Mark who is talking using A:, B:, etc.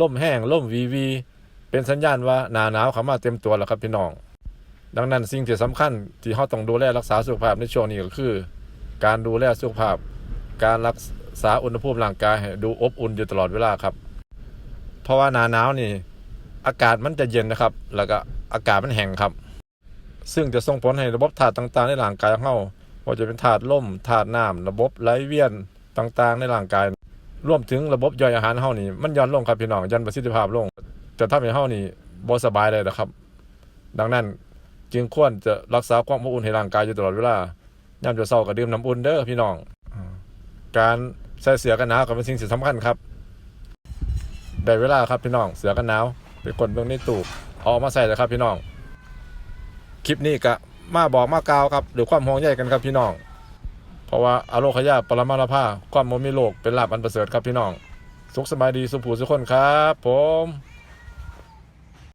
A: ล่มแห้งล่มวีวี เป็นสัญญาณว่าหนาหนาวเข้ามาเต็มตัวแล้วครับพี่น้อง ดังนั้นสิ่งที่สำคัญที่เราต้องดูแลรักษาสุขภาพในช่วงนี้ก็คือ การดูแลสุขภาพ การรักษาอุณหภูมิร่างกายให้ดูอบอุ่นอยู่ตลอดเวลาครับ เพราะว่าหนาหนาวนี่ อากาศมันจะเย็นนะครับ แล้วก็อากาศมันแห้งครับ ซึ่งจะส่งผลให้ระบบธาตุต่างๆ ในร่างกายของเราว่าจะเป็นธาตุลมธาตุน้ำระบบไหลเวียนต่างๆ ในร่างกาย รวมถึงระบบย่อยอาหารเฮานี่มันย่อนลงครับพี่น้องย่อนประสิทธิภาพลงจะทำให้เฮานี่บ่สบายเลยนะครับ ดังนั้นจึงควรจะรักษาความอบอุ่นให้ร่างกายอยู่ตลอดเวลายามจะเศร้าก็ดื่มน้ำอุ่นเด้อพี่น้องการใส่เสื้อกันหนาวก็เป็นสิ่งที่สำคัญครับได้เวลาครับพี่น้องเสื้อกันหนาวไปกดเบิ่งในตู้เอาออกมาใส่เลยครับพี่น้อง คลิปนี้ก็มาบอกมากล่าวครับหรือความห่วงใยกันครับพี่น้อง เพราะว่าอโลคยาปรมาลภาความโมมีโลกเป็นลาบอันประเสริฐครับพี่น้อง สุขสบายดีสุขผูสุขคนครับ ผม